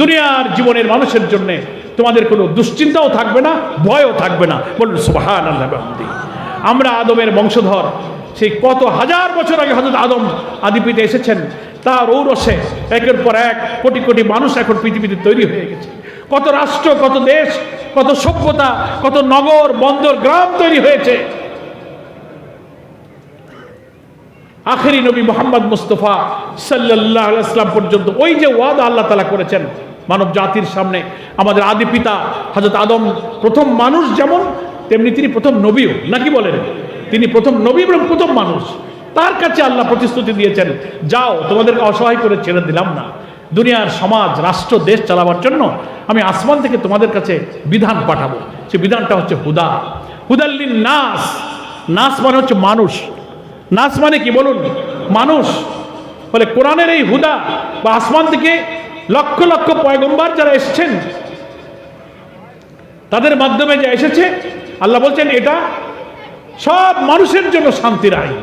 দুনিয়ার জীবনের মানুষের জন্য তোমাদের কোনো দুশ্চিন্তাও থাকবে না, ভয়ও থাকবে না। বলুন সুবহান আল্লাহ আমরা আদমের বংশধর, সেই কত হাজার বছর আগে হজরত আদম আদিপিতে এসেছেন, তার ঔরসে একের পর এক কোটি কোটি মানুষ এখন পৃথিবীতে তৈরি হয়ে গেছে। কত রাষ্ট্র, কত দেশ, কত সভ্যতা, কত নগর, বন্দর, গ্রাম তৈরি হয়েছে। আখেরি নবী মোহাম্মদ মুস্তফা সাল্লাহ ইসলাম পর্যন্ত ওই যে ওয়াদা আল্লাহ তালা করেছেন মানব জাতির সামনে, আমাদের আদি পিতা হজরত আদম প্রথম মানুষ যেমন, তেমনি তিনি প্রথম নবীও, নাকি বলেন? তিনি প্রথম নবী এবং প্রথম মানুষ। তার কাছে আল্লাহ প্রতিশ্রুতি দিয়েছেন, যাও, তোমাদেরকে অসহায় করে ছেড়ে দিলাম না। দুনিয়ার সমাজ, রাষ্ট্র, দেশ চালাবার জন্য আমি আসমান থেকে তোমাদের কাছে বিধান পাঠাবো। সে বিধানটা হচ্ছে হুদা। হুদাল্লিন নাস নাস মানে হচ্ছে মানুষ। নাস মানে কি বলুন? মানুষ। বলে কোরআনের এই হুদা বা আসমান থেকে লক্ষ লক্ষ পয়গম্বার যারা এসেছেন, তাদের মাধ্যমে যা এসেছে, আল্লাহ বলছেন এটা সব মানুষের জন্য শান্তির আইন।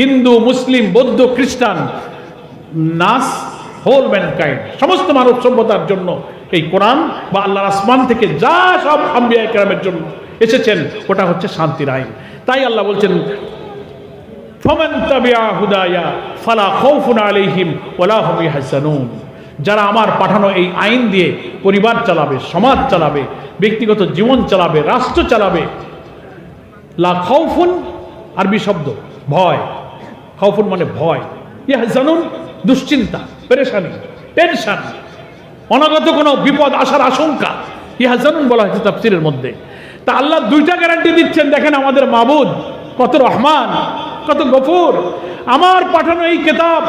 হিন্দু, মুসলিম, বৌদ্ধ, খ্রিস্টান, নাস, হোল ম্যানকাইন্ড, সমস্ত মানব সভ্যতার জন্য এই কোরআন বা আল্লাহর আসমান থেকে যা সব আম্বিয়া কেরামের জন্য এসেছেন, ওটা হচ্ছে শান্তির আইন। তাই আল্লাহ বলছেন যারা আমার পাঠানো এই আইন দিয়ে পরিবার চালাবে, সমাজ চালাবে, ব্যক্তিগত জীবন চালাবে, রাষ্ট্র চালাবে, লা খৌফুন আরবি শব্দ, ভয়। খৌফুন মানে ভয়। ইয়াহজানুন, দুশ্চিন্তা, পেরেশানি, টেনশন। অনাগত কোনো বিপদ আসার আশঙ্কা, ইয়াহজানুন বলা হয়েছে তাফসিরের মধ্যে। তা আল্লাহ দুইটা গ্যারান্টি দিচ্ছেন, দেখেন আমাদের মাবুদ কত রহমান। কত গফুর। আমার পাঠানো এই কেতাব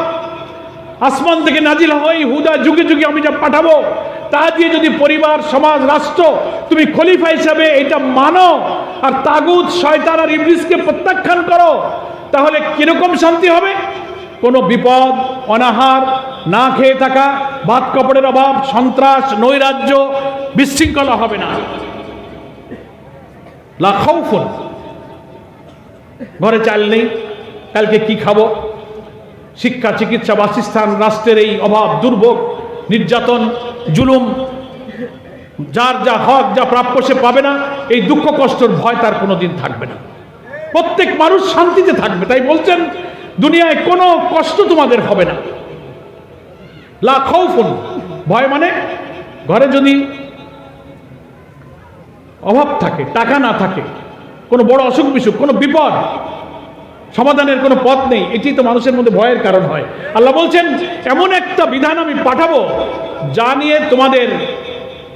আসমান থেকে নাজিল হয়, হুদা যুগে যুগে আমি যা পাঠাবো, তা দিয়ে যদি পরিবার, সমাজ, রাষ্ট্র তুমি খলিফা হিসাবে এটা মানো আর তাগুদ শয়তান আর ইবলিসকে প্রত্যাখ্যান করো, তাহলে কীরকম শান্তি হবে? কোনো বিপদ, অনাহার, না খেয়ে থাকা ভাত কাপড়ের অভাব, সন্ত্রাস, নৈরাজ্য, বিশৃঙ্খলা হবে না। লাখাউফুন ঘরে চাল নেই। কালকে কি খাব? শিক্ষা, চিকিৎসা, বাসস্থান, রাষ্ট্রের এই অভাব, দুর্ভোগ, নির্যাতন, জুলুম, যার যা হক, যা প্রাপ্য সে পাবে না, এই দুঃখ, কষ্টর ভয় তার কোনোদিন থাকবে না। প্রত্যেক মানুষ শান্তিতে থাকবে, তাই বলছেন, দুনিয়ায় কোনো কষ্ট তোমাদের হবে না। লাখৌফুন ভয় মানে ঘরে যদি অভাব থাকে, টাকা না থাকে, কোনো বড় অসুখ বিসুখ কোনো বিপদ সমাধানের কোনো পথ নেই, এটি তো মানুষের মধ্যে ভয়ের কারণ হয়। আল্লাহ বলছেন, এমন একটা বিধান আমি পাঠাবো যা নিয়ে তোমাদের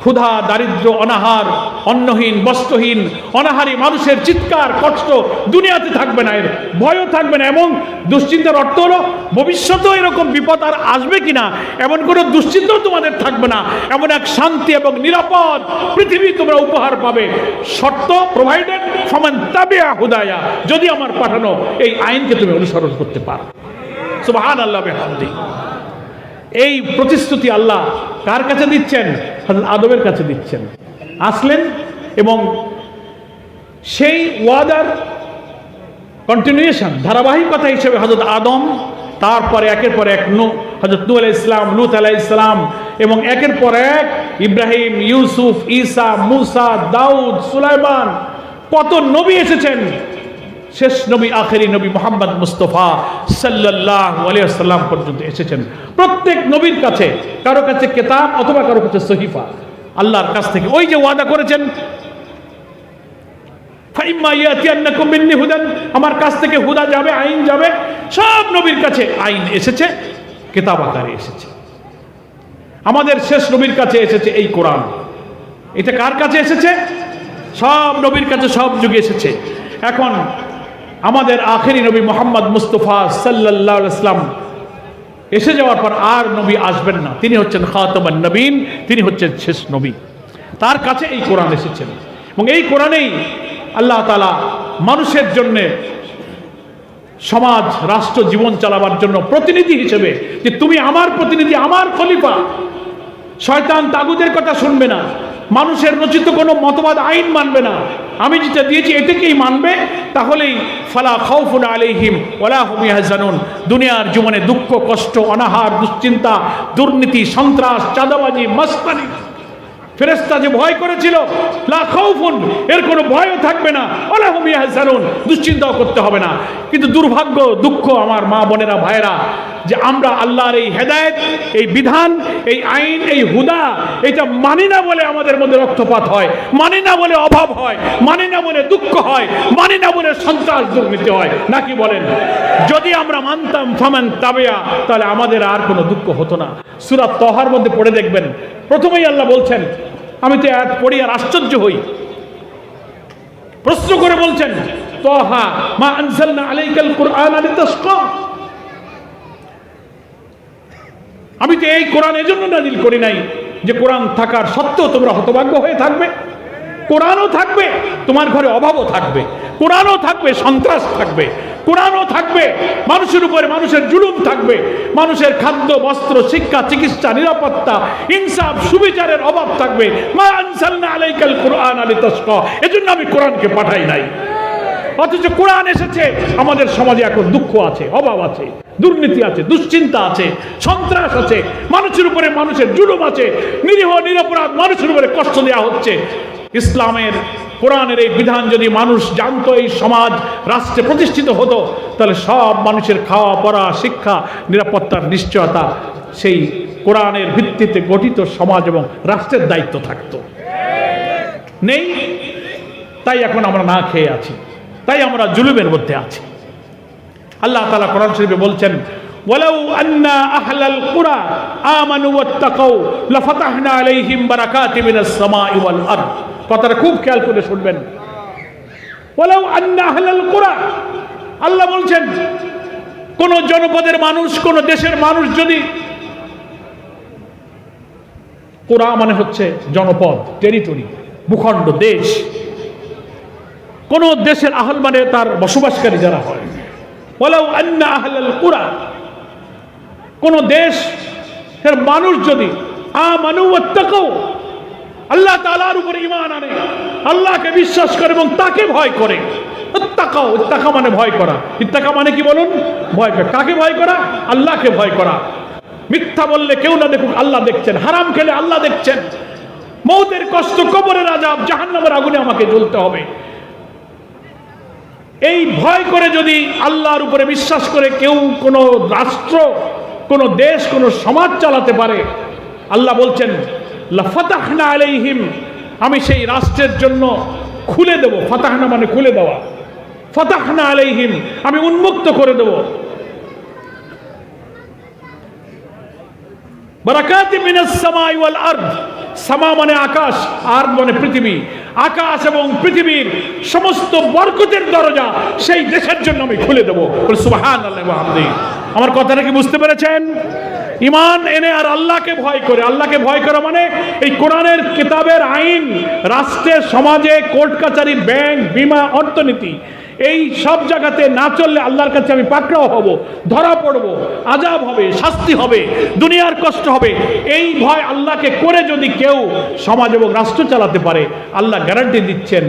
ক্ষুধা, দারিদ্র, অনাহার, অন্নহীন, বস্ত্রহীন, অনাহারী মানুষের চিৎকার, কষ্ট দুনিয়াতে থাকবে না এর, ভয়ও থাকবে না। এবং দুশ্চিন্তার অর্থ হলো, ভবিষ্যতেও এরকম বিপদ আর আসবে কিনা, এমন কোনো দুশ্চিন্তাও তোমাদের থাকবে না। এমন এক শান্তি এবং নিরাপদ পৃথিবী তোমরা উপহার পাবে। শর্ত প্রোভাইডেড সমান তাবিয়া হুদায়া। যদি আমার পাঠানো এই আইনকে তুমি অনুসরণ করতে পারো। সুবহান আল্লাহ এই প্রতিশ্রুতি আল্লাহ কার কাছে দিচ্ছেন? হযরত আদমের কাছে দিচ্ছেন। আসলেন এবং সেই ওয়াদার কন্টিনিউশন ধারাবাহিকতা হিসেবে হজরত আদম, তারপরে একের পর এক নু হজরত নু আলাহ ইসলাম লুত আলাহ ইসলাম এবং একের পর এক ইব্রাহিম, ইউসুফ, ঈসা, মুসা, দাউদ, সুলাইমান, কত নবী এসেছেন। শেষ নবী, আখেরি নবী মোহাম্মদ মুস্তফা সাল্লাহ আলিয়াল্লাম পর্যন্ত এসেছেন। প্রত্যেক নবীর কাছে, কারও কাছে কেতাব অথবা কারও কাছে সহিফা। আল্লাহর কাছ থেকে ওই যে ওয়াদা করেছেন আমার কাছ থেকে হুদা যাবে, আইন যাবে, সব নবীর কাছে আইন এসেছে, কেতাব আকারে এসেছে। আমাদের শেষ নবীর কাছে এসেছে এই কোরআন। এটা কার কাছে এসেছে? সব নবীর কাছে সব যুগে এসেছে। এখন আমাদের আখেরি নবী মোহাম্মদ মুস্তফা সাল্লাহ ইসলাম এসে যাওয়ার পর আর নবী আসবেন না। তিনি হচ্ছেন খাতমান নবীন, তিনি হচ্ছেন শেষ নবী। তার কাছে এই কোরআন এসেছেন এবং এই কোরআনেই আল্লাহ তালা মানুষের জন্যে সমাজ, রাষ্ট্র, জীবন চালাবার জন্য প্রতিনিধি হিসেবে যে তুমি আমার প্রতিনিধি, আমার খলিফা, শয়তান তাগুদের কথা শুনবে না। মানুষের রচিত কোনো মতবাদ, আইন মানবে না। আমি যেটা দিয়েছি এটাকেই মানবে, তাহলেই ফালা খাউফুন আলিহিম ওলা হুম ইয়াহজানুন। দুনিয়ার জীবনে দুঃখ, কষ্ট, অনাহার, দুশ্চিন্তা, দুর্নীতি, সন্ত্রাস, চাঁদাবাজি, মস্তানি। ফেরেস্তা যে ভয় করেছিল, লা খাউফুন, এর কোনো ভয়ও থাকবে না। ওলা হুম ইয়াহজানুন, দুশ্চিন্তাও করতে হবে না। কিন্তু দুর্ভাগ্য, দুঃখ আমার মা বোনেরা, ভাইয়েরা যে আমরা আল্লাহর এই হেদায়েত, এই বিধান, এই আইন, এই হুদা, এটা মানি না বলে আমাদের মধ্যে রক্তপাত হয়, মানি না বলে অভাব হয়, মানি না বলে দুঃখ হয়, মানি না বলে সন্ত্রাস দুর্নীতি হয়। নাকি বলেন? যদি আমরা মানতাম ফামান তাবেয়া, তাহলে আমাদের আর কোনো দুঃখ হতো না। সুরাত তহার মধ্যে পড়ে দেখবেন। প্রথমেই আল্লাহ বলছেন, আমি তো এক পড়ি আর আশ্চর্য হই। প্রশ্ন করে বলছেন, তহা মা আনসালনা আলাইকাল কুরআন লিতাশকা আমি তো এই কোরআন এজন্য নাজিল করি নাই যে কোরআন থাকার সত্ত্বেও তোমরা হতভাগ্য হয়ে থাকবে। কোরআনও থাকবে, তোমার ঘরে অভাবও থাকবে। কোরআনও থাকবে, সন্ত্রাস থাকবে। কোরআনও থাকবে, মানুষের উপরে মানুষের জুলুম থাকবে। মানুষের খাদ্য, বস্ত্র, শিক্ষা, চিকিৎসা, নিরাপত্তা, ইনসাফ, সুবিচারের অভাব থাকবে। মা আলাইকাল কোরআন আলী তস্ক এজন্য আমি কোরআনকে পাঠাই নাই। অথচ কোরআন এসেছে। আমাদের সমাজে এখন দুঃখ আছে, অভাব আছে, দুর্নীতি আছে, দুশ্চিন্তা আছে, সন্ত্রাস আছে, মানুষের উপরে মানুষের জুলুম আছে, নিরীহ, নিরপরাধ মানুষের উপরে কষ্ট দেওয়া হচ্ছে। ইসলামের, কোরআনের এই বিধান যদি মানুষ জানতো, এই সমাজ রাষ্ট্রে প্রতিষ্ঠিত হতো, তাহলে সব মানুষের খাওয়া, পড়া, শিক্ষা, নিরাপত্তার নিশ্চয়তা সেই কোরআনের ভিত্তিতে গঠিত সমাজ এবং রাষ্ট্রের দায়িত্ব থাকতো। নেই? তাই এখন আমরা না খেয়ে আছি। তাই আমরা জুলুমের মধ্যে আছি আল্লাহ তাআলা কোরআন শরীফে বলছেন ولو أن أهل القرى آمنوا واتقوا لفتحنا عليهم بركات من السماء والأرض কথাটা খুব খেয়াল করে শুনবেন ولو أن أهل القرى আল্লাহ বলছেন কোন জনপদের মানুষ কোন দেশের মানুষ যদি কোরআ মানে হচ্ছে জনপদ টেরিটরি ভূখণ্ড দেশ কোন দেশের আহল মানে তার বসবাসকারী যারা হয়। বলেও কোন দেশ এর মানুষ যদি আ মানু আল্লাহ তাআলার উপরে ঈমান আনে, আল্লাহকে বিশ্বাস করে এবং তাকে ভয় করে। ইত্তাকাও ইত্তাকা মানে ভয় করা। ইত্তাকা মানে কি বলুন? ভয় করা। কাকে ভয় করা? আল্লাহকে ভয় করা। মিথ্যা বললে কেউ না দেখুক, আল্লাহ দেখছেন। হারাম খেলে আল্লাহ দেখছেন। মৌতের কষ্ট, কবরের আজাব জাহান্নামের আগুনে আমাকে জ্বলতে হবে। এই ভয় করে যদি আল্লাহর উপরে বিশ্বাস করে কেউ কোনো রাষ্ট্র, কোনো দেশ, কোনো সমাজ চালাতে পারে, আল্লাহ বলছেন, লাফাতাহনা আলাইহিম আমি সেই রাষ্ট্রের জন্য খুলে দেব। ফাতাহনা মানে খুলে দেওয়া। ফাতাহনা আলাইহিম, আমি উন্মুক্ত করে দেব। বারাকাতি মিনাস সামাই ওয়াল আরদ। সামা মানে আকাশ আর মানে পৃথিবী। আকাশ এবং পৃথিবীর সমস্ত বরকতের দরজা সেই দেশের জন্য আমি খুলে দেবো। সুবাহান আমার কথাটা কি বুঝতে পেরেছেন? ইমান এনে আর আল্লাহকে ভয় করে। আল্লাহকে ভয় করে মানে এই কোরআনের কিতাবের আইন, রাষ্ট্রের সমাজে, কোর্ট কাচারি ব্যাংক, বিমা, অর্থনীতি এই সব জায়গাতে না চললে আল্লাহর কাছে আমি পাকড়াও হব, ধরা পড়ব, আজাব হবে, শাস্তি হবে, দুনিয়ার কষ্ট হবে। এই ভয় আল্লাহকে করে যদি কেউ সমাজ এবং রাষ্ট্র চালাতে পারে, আল্লাহ গ্যারান্টি দিচ্ছেন।